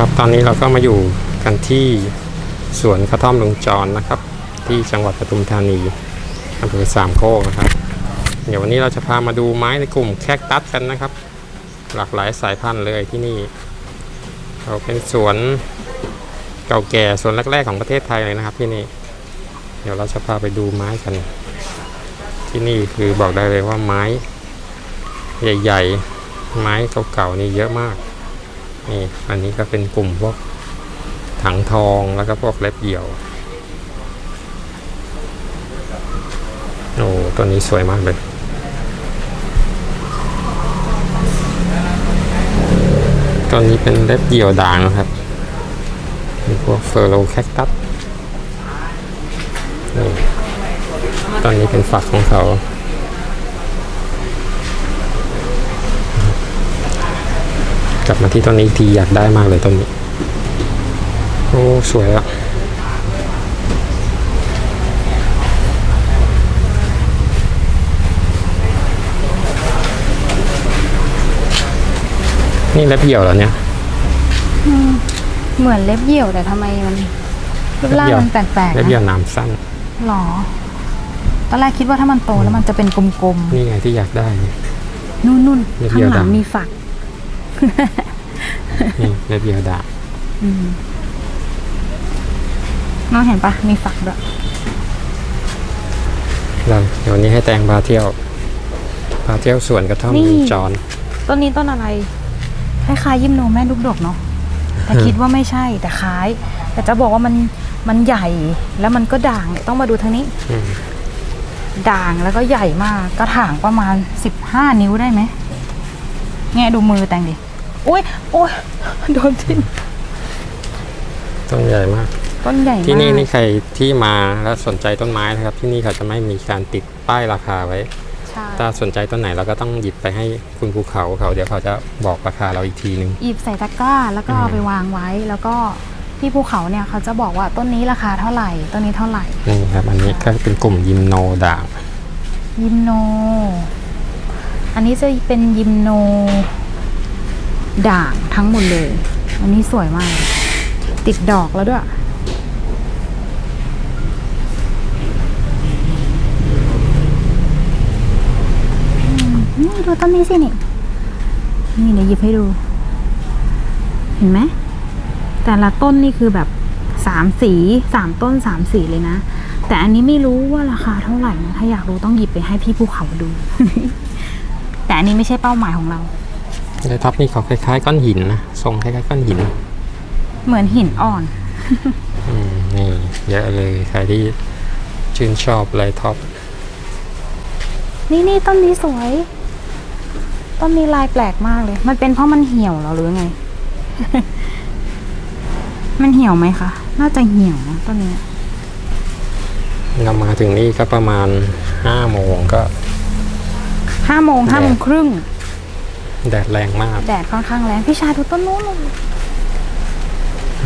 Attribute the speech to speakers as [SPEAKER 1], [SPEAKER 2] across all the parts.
[SPEAKER 1] ครับตอนนี้เราก็มาอยู่กันที่สวนกระท่อมลุงจรนะครับ ที่จังหวัดปทุมธานีอำเภอสามโคกนะครับ เดี๋ยววันนี้เราจะพามาดูไม้ในกลุ่มแคคตัสกันนะครับ หลากหลายสายพันธุ์เลยที่นี่ เราเป็นสวนเก่าแก่สวนแรกๆของประเทศไทยเลยนะครับที่นี่ เดี๋ยวเราจะพาไปดูไม้กัน ที่นี่คือบอกได้เลยว่าไม้ ใหญ่ ๆ ไม้เก่าๆนี่เยอะมาก นี่อันนี้ก็เป็นกลุ่มพวกถังทองแล้วก็พวกเล็บเหี่ยว โอ้ตัวนี้สวยมากเลย ตัวนี้เป็นเล็บเหี่ยวด่างนะครับมีพวกเฟอร์โลแคคตัสนี่ตอนนี้เป็นฝักของเขา กลับมาที่ต้นนี้อีกทีอยากได้มากเลยต้นนี้ โอ้สวยอะนี่เล็บเหี่ยวเหรอเนี่ย
[SPEAKER 2] เหมือนเล็บเหี่ยวแต่ทำไมมันรูปร่างมันแปลกๆ
[SPEAKER 1] เล็บเหี่ยว
[SPEAKER 2] นะ
[SPEAKER 1] หนามสั้น
[SPEAKER 2] หรอ ตอนแรกคิดว่าถ้ามันโตแล้วมันจะเป็นกลม
[SPEAKER 1] นี่ไงที่อยากได้นี่
[SPEAKER 2] ๆนุ่น
[SPEAKER 1] เล็บ
[SPEAKER 2] ๆ
[SPEAKER 1] เหี่
[SPEAKER 2] ข้าง
[SPEAKER 1] ยว
[SPEAKER 2] หลัง
[SPEAKER 1] ดำ
[SPEAKER 2] มีฝัก
[SPEAKER 1] นี่เล็บเหี่ยวด่าง
[SPEAKER 2] อืมน้องเห็นปะมีฝักด้วย
[SPEAKER 1] เราเดี๋ยววันนี้ให้แตงพาเที่ยวพาเที่ยวสวนกระท่อมลุงจร
[SPEAKER 2] ต้นนี้ต้นอะไรคล้ายๆยิมโนแม่ลูกดกเนาะแต่คิดว่าไม่ใช่แต่คล้าย แต่จะบอกว่ามันมันใหญ่แล้วมันก็ด่างเนี่ยต้องมาดูทางนี้
[SPEAKER 1] อืม
[SPEAKER 2] ด่างแล้วก็ใหญ่มากกระถางประมาณสิบห้านิ้วได้ไหมแง่ดูมือแตงดิโอ้ยโอ้ยโดนทิ่ม
[SPEAKER 1] ต้นใหญ่มาก
[SPEAKER 2] ต้นใหญ่มาก
[SPEAKER 1] ที่นี่นี่ใครที่มาแล้วสนใจต้นไม้นะครับ ที่นี่เขาจะไม่มีการติดป้ายราคาไว้
[SPEAKER 2] ใช่
[SPEAKER 1] ถ้าสนใจต้นไหนเราก็ต้องหยิบไปให้คุณภูเขาเขา เดี๋ยวเขาจะบอกราคาเราอีกทีนึง
[SPEAKER 2] หยิบใส่ตะกร้าแล้วก็
[SPEAKER 1] อืม
[SPEAKER 2] เอาไปวางไว้แล้วก็พี่ภูเขาเนี่ยเขาจะบอกว่าต้นนี้ราคาเท่าไหร่ต้นนี้เท่าไหร่
[SPEAKER 1] นี่ครับ อันนี้ก็เป็นกลุ่มยิมโนด่าง
[SPEAKER 2] ยิมโน อันนี้จะเป็นยิมโน ด่างทั้งหมดเลย อันนี้สวยมาก ติดดอกแล้วด้วย นี่ดูต้นนี้สินี่ นี่เดี๋ยวหยิบให้ดู เห็นไหม แต่ละต้นนี่คือแบบสามสีสามต้นสามสีเลยนะ แต่อันนี้ไม่รู้ว่าราคาเท่าไหร่นะ ถ้าอยากรู้ต้องหยิบไปให้พี่ภูเขาดู แต่อันนี้ไม่ใช่เป้าหมายของเรา
[SPEAKER 1] ในท็อปนี่เขาคล้ายๆก้อนหินนะทรงคล้ายๆก้อนหิน
[SPEAKER 2] เหมือนหินอ่อน
[SPEAKER 1] อืมนี่เยอะเลยใครที่ชื่นชอบไรท็อป
[SPEAKER 2] นี่นี่ต้นนี้สวย ต้นนี้ลายแปลกมากเลย มันเป็นเพราะมันเหี่ยวเหรอหรือไง มันเหี่ยวไหมคะ น่าจะเหี่ยวนะต้นนี้
[SPEAKER 1] เรามาถึงนี่ก็ประมาณห้าโมงก็
[SPEAKER 2] ห้าโมงห้าโมงครึ่ง
[SPEAKER 1] แดดแรงมาก
[SPEAKER 2] แดดค่อนข้างแรงพี่ชายดูต้นนู้นเลย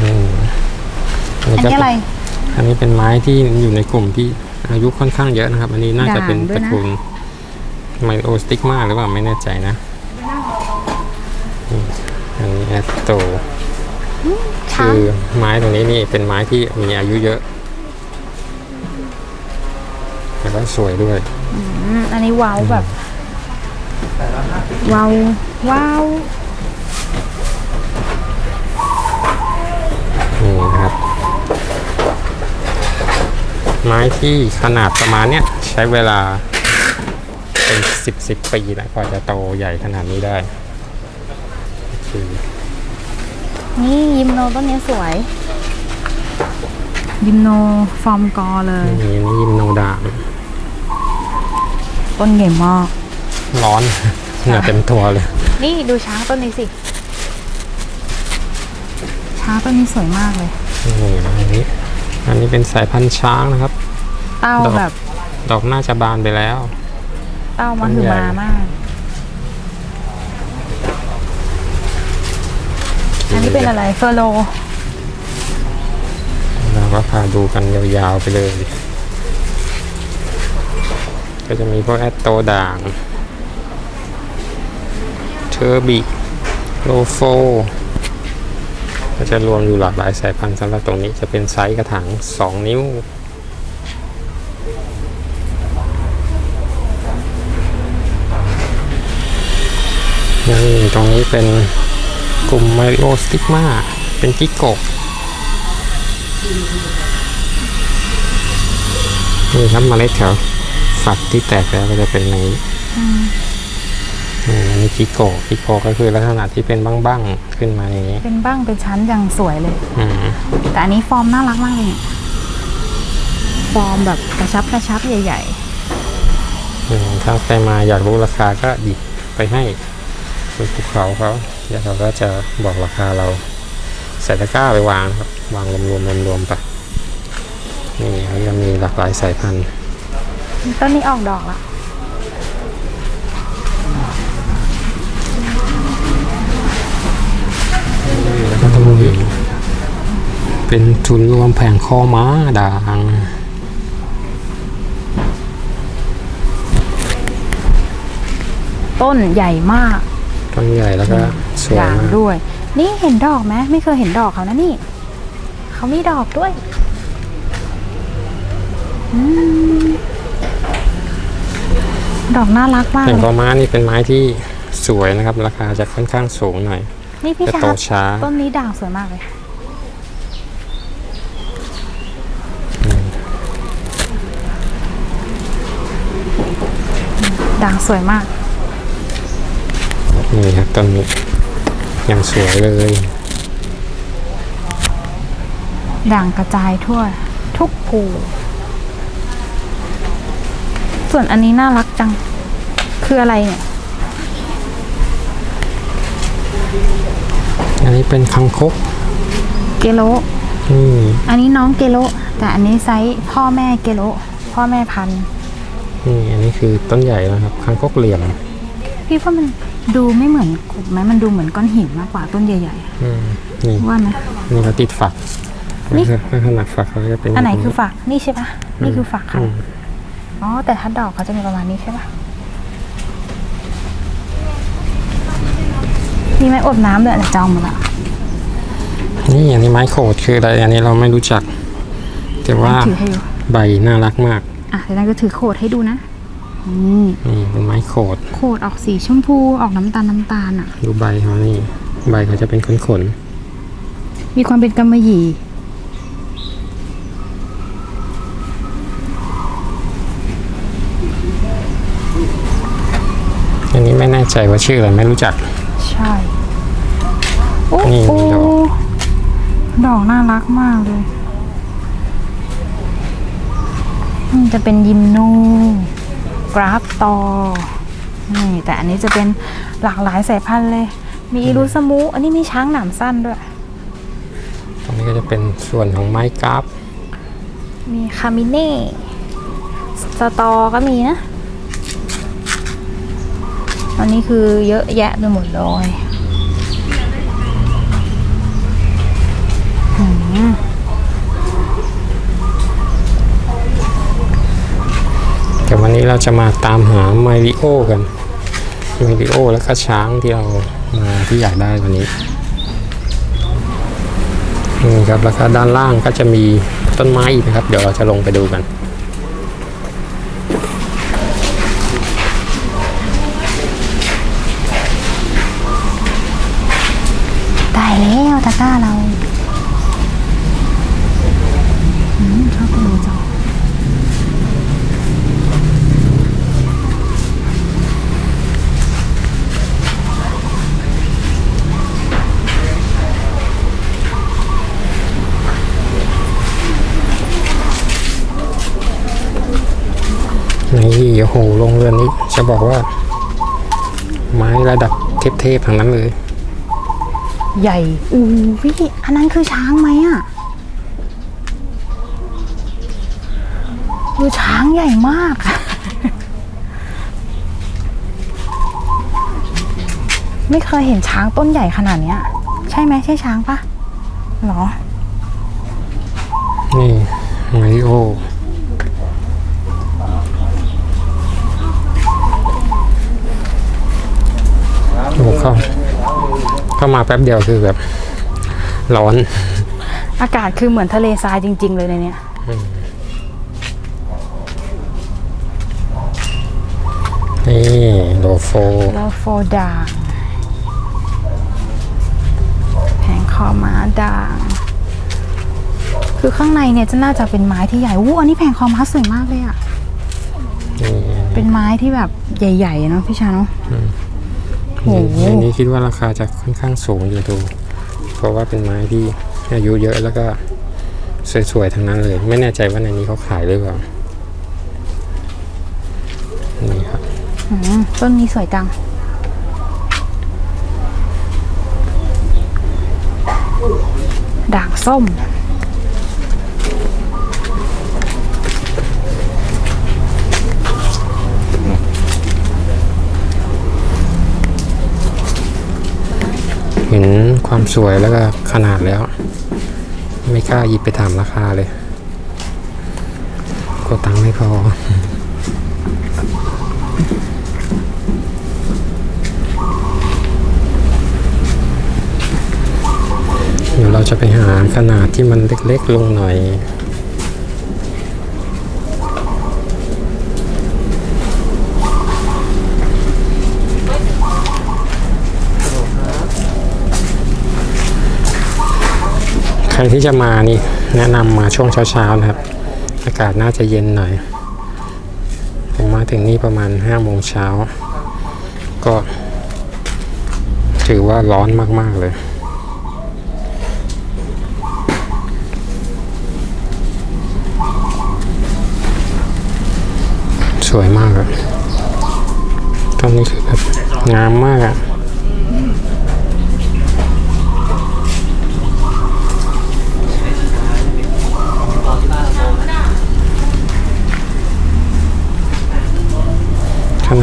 [SPEAKER 1] อืม
[SPEAKER 2] อันนี้อะไร
[SPEAKER 1] อันนี้เป็นไม้ที่อยู่ในกลุ่มที่อายุค่อนข้างเยอะนะครับ อันนี้น่าจะเป็น
[SPEAKER 2] ด่างด้วย
[SPEAKER 1] ตระ
[SPEAKER 2] นะ
[SPEAKER 1] กูลไมโอสติกมาหรือเปล่าไม่แน่ใจนะนี่อันนี้แอสโต
[SPEAKER 2] ช้า
[SPEAKER 1] คื
[SPEAKER 2] ง
[SPEAKER 1] อไม้ตรงนี้นี่เป็นไม้ที่มีอายุเยอะแล้วก็สวยด้วย
[SPEAKER 2] มอันนี้ว้าวแบบ ว้าวว้าว
[SPEAKER 1] นี่นะครับ ไม้ที่ขนาดประมาณเนี้ยใช้เวลาเป็นสิบสิบปีนะกว่าจะโตใหญ่ขนาดนี้ได้คือ
[SPEAKER 2] นี่ยิมโนต้นนี้สวย ยิมโนฟอร์มกอเลย
[SPEAKER 1] นี่นี่ยิมโนดา
[SPEAKER 2] ต้นใหญ่มาก
[SPEAKER 1] ร้อนเหงื่อเต็มตัวเลย
[SPEAKER 2] นี่ดูช้างต้นนี้สิ ช้างต้นนี้สวยมากเลย
[SPEAKER 1] นี่อันนี้ อันนี้เป็นสายพันธุ์ช้างนะครับ
[SPEAKER 2] เต้า
[SPEAKER 1] ดอก
[SPEAKER 2] แบบ
[SPEAKER 1] ดอกน่าจะบานไปแล้ว
[SPEAKER 2] เต้ามา
[SPEAKER 1] ต้น
[SPEAKER 2] หือ
[SPEAKER 1] ใหญ่
[SPEAKER 2] มามาก อันนี้เป็นอะไรเฟอร์โล
[SPEAKER 1] เราก็พาดูกันยาวๆไปเลย ก็จะมีพวกแอตโตด่างเท อร์บิโลโฟก็จะรวมอยู่หลากหลายสายพันธุ์สำหรับตรงนี้จะเป็นไซส์กระถาง 2 นิ้ว นี่ตรงนี้เป็นกลุ่มมาริโอสติกมาเป็นกิกโกะนี่ครับมเมล็ดแถวฝักที่แตกแล้วก็จะเป็นอย่างนี้ อืมอันนี้กิกโกะกิกโกะก็คือลักษณะที่เป็นบ้างๆขึ้นมาอย่างนี้
[SPEAKER 2] เป็นบ้างเป็นชั้นอย่างสวยเลย
[SPEAKER 1] อืม
[SPEAKER 2] แต่อันนี้ฟอร์มน่ารักมากเลยเนี่ยฟอร์มแบบกระชับกระชับใหญ่
[SPEAKER 1] อืมถ้าใครมาอยากรู้ราคาก็หยิบไปให้คุณภูเขาเขาเดี๋ยวเขาก็จะบอกราคาเราใส่ตะกร้าไปวางครับวางรวมๆรวมๆไปนี่เขาจะมีหลากหลายสายพันธุ์
[SPEAKER 2] ๆ ต้นนี้ออกดอกละ
[SPEAKER 1] เป็นทุนรวมแผงคอม้าด่าง
[SPEAKER 2] ต้นใหญ่มาก
[SPEAKER 1] ต้นใหญ่แล้วก็สวย
[SPEAKER 2] ด่าง
[SPEAKER 1] มาก
[SPEAKER 2] ด้วย นี่เห็นดอกไหมไม่เคยเห็นดอกเขานะนี่ เขามีดอกด้วยอืมดอกน่ารักมาก
[SPEAKER 1] แผง
[SPEAKER 2] เล
[SPEAKER 1] คอยม้านี่เป็นไม้ที่สวยนะครับ ราคาจะค่อนข้างสูงหน่อย
[SPEAKER 2] นี่พี่
[SPEAKER 1] จะ
[SPEAKER 2] ชา
[SPEAKER 1] โต
[SPEAKER 2] ร์ป
[SPEAKER 1] ช้า
[SPEAKER 2] ต้นนี้ด่างสวยมากเลย ด่างสวยมาก
[SPEAKER 1] นี่ครับต้นนี้ยังสวยเลย
[SPEAKER 2] ด่างกระจายทั่ว ทุกภู ส่วนอันนี้น่ารักจัง คืออะไรเนี่ย
[SPEAKER 1] อันนี้เป็นคังคก
[SPEAKER 2] เกโล
[SPEAKER 1] นี่
[SPEAKER 2] อันนี้น้องเกโลแต่อันนี้ไซส์พ่อแม่เกโลพ่อแม่พันธุ์
[SPEAKER 1] นี่อันนี้คือต้นใหญ่นะครับคังคกเหลี่ยม
[SPEAKER 2] พี่ว่ามันดูไม่เหมือนกบไหมมันดูเหมือนก้อนหินมากกว่าต้นใหญ่
[SPEAKER 1] อืมนี่
[SPEAKER 2] ๆว่าไหม
[SPEAKER 1] นี่เขาติดฝัก
[SPEAKER 2] นี่
[SPEAKER 1] ลักษณะฝักเขาจะเป็น
[SPEAKER 2] อันไหน
[SPEAKER 1] แบบ
[SPEAKER 2] คือฝักนี่ใช่ปะนี่คือฝักค่ะ
[SPEAKER 1] อืม
[SPEAKER 2] อ๋อแต่ถ้าดอกเขาจะมีประมาณนี้ใช่ปะมีไม้อบน้ำด้วยแต่จองหมดละ
[SPEAKER 1] นี่อันนี้ไม้โขดคืออะไรอันนี้เราไม่รู้จัก แต่ว่า
[SPEAKER 2] ถือให้ดู
[SPEAKER 1] ใบน่ารักมาก
[SPEAKER 2] อะเดี๋ยวนั้นก็ถือโคดให้ดูนะ นี่
[SPEAKER 1] นี่เป็นไม้โขด
[SPEAKER 2] โคดออกสีชมพูออกน้ำตาลน้ำตาลอะ
[SPEAKER 1] ดูใบเขานี่ ใบเขาจะเป็นขนขน
[SPEAKER 2] มีความเป็นกำมะหยี่
[SPEAKER 1] ๆอันนี้ไม่แน่ใจว่าชื่ออะไรไม่รู้จัก
[SPEAKER 2] ใช่ โอ้
[SPEAKER 1] นี่
[SPEAKER 2] โห
[SPEAKER 1] มีดอก
[SPEAKER 2] ดอกน่ารักมากเลยนี่ จะเป็นยิมโนกราฟตอนี่แต่อันนี้จะเป็นหลากหลายสายพันธุ์เลย มีอิรุสมู อันนี้มีช้างหนามสั้นด้วย
[SPEAKER 1] ตรงนี้ก็จะเป็นส่วนของไม้กราฟ
[SPEAKER 2] มีคามิเน่ สตอก็มีนะ อันนี้คือเยอะแยะไปหมดเลยหืม
[SPEAKER 1] แต่วันนี้ เราจะมาตามหาไมริโอกันไมริโอแล้วก็ช้างที่เรามาที่อยากได้วันนี้นี่ครับแล้วก็ด้านล่างก็จะมีต้นไม้อีกนะครับ เดี๋ยวเราจะลงไปดูกัน
[SPEAKER 2] ได้แล้วตะก้าเรา
[SPEAKER 1] นี่โอ้โหโรงเรือนนี้จะบอกว่า ไม้ระดับเทพๆทั้งนั้นเลย
[SPEAKER 2] ใหญ่อู้วิอันนั้นคือช้างไหมอะดูช้างใหญ่มากไม่เคยเห็นช้างต้นใหญ่ขนาดเนี้ย ใช่ไหมใช่ช้างปะหรอ
[SPEAKER 1] นี่มาริโอโอ้โห เข้าเข้ามาแป๊บเดียวคือแบบร้อน
[SPEAKER 2] อากาศคือเหมือนทะเลทรายจริง ๆ เลยในเนี้ย
[SPEAKER 1] นี่โลโฟ
[SPEAKER 2] แล้วโฟด่างแผงคอม้าด่างคือข้างในเนี่ยจะน่าจะเป็นไม้ที่ใหญ่วู้อันนี้แผงคอม้าสวยมากเลยอะ
[SPEAKER 1] นี่
[SPEAKER 2] เป็นไม้ที่แบบใหญ่ๆเนาะพี่ชาเนาะโอ้โห
[SPEAKER 1] อันนี้คิดว่าราคาจะค่อนข้างสูงอยู่ดู เพราะว่าเป็นไม้ที่อายุเยอะแล้วก็สวยๆทั้งนั้นเลย ไม่แน่ใจว่าในนี้เขาขายหรือเปล่านี่ครับ
[SPEAKER 2] อืมต้นนี้สวยจังด่างส้ม
[SPEAKER 1] เห็นความสวยแล้วก็ขนาดแล้ว ไม่กล้าหยิบไปถามราคาเลยกลัวตังค์ไม่พอเดี๋ยวเราจะไปหาขนาดที่มันเล็กๆลงหน่อย รที่จะมานี่แนะนำมาช่วงเช้าๆนะครับ อากาศน่าจะเย็นหน่อย ผมมาถึงนี่ประมาณ5โมงเช้า ก็ถือว่าร้อนมากๆเลยสวยมากอะตอนนี้คือแบบงามมากอะ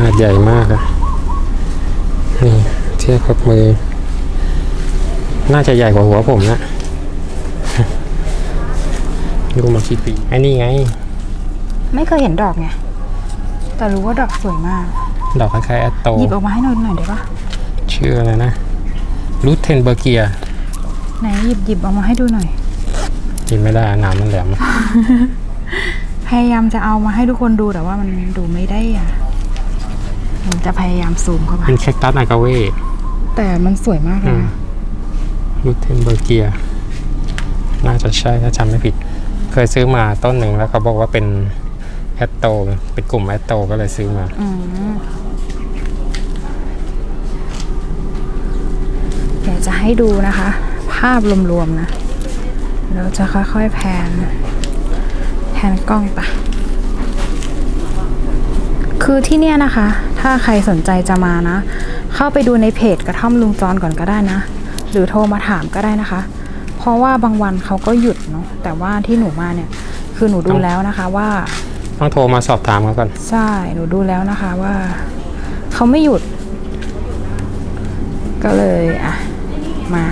[SPEAKER 1] นาดใหญ่มากอะนี่เทียบกับมือ น่าจะใหญ่กว่าหัวผมนะดูมากี่ปีไอ้นี่ไง
[SPEAKER 2] ไม่เคยเห็นดอกไง แต่รู้ว่าดอกสวยมาก
[SPEAKER 1] ดอกคล้ายๆแอตโต
[SPEAKER 2] หยิบออกมาให้หน่อยหน่อยได้ปะ
[SPEAKER 1] ชื่ออะไรนะรูทเทนเบอร์เกีย
[SPEAKER 2] ไหนหยิบหยิบออกมาให้ดูหน่อย
[SPEAKER 1] กินไม่ได้น้ำมันแหลม
[SPEAKER 2] พยายามจะเอามาให้ทุกคนดูแต่ว่ามันดูไม่ได้อะผม จะพยายามซูมเข้าไป
[SPEAKER 1] เป็นแคคตัสนากาเว่
[SPEAKER 2] แต่มันสวยมากเลยนะ
[SPEAKER 1] รูทเทนเบอร์เกีย น่าจะใช่ถ้าจำไม่ผิด เคยซื้อมาต้นหนึ่งแล้วเขาบอกว่าเป็นแอตโต เป็นกลุ่มแอตโตก็เลยซื้อมา
[SPEAKER 2] อืมเดี๋ยวจะให้ดูนะคะ ภาพรวมๆนะ เราจะค่อยๆแพนแพนกล้องไปคือที่เนี่ยนะคะ ถ้าใครสนใจจะมานะ เข้าไปดูในเพจกระท่อมลุงจรก่อนก็ได้นะ หรือโทรมาถามก็ได้นะคะ เพราะว่าบางวันเขาก็หยุดเนาะแต่ว่าที่หนูมาเนี่ย คือหนูดูแล้วนะคะว่า
[SPEAKER 1] ต้องโทรมาสอบถามเขาก่อน
[SPEAKER 2] ใช่ หนูดูแล้วนะคะว่า เขาไม่หยุด ก็เลยอะ มา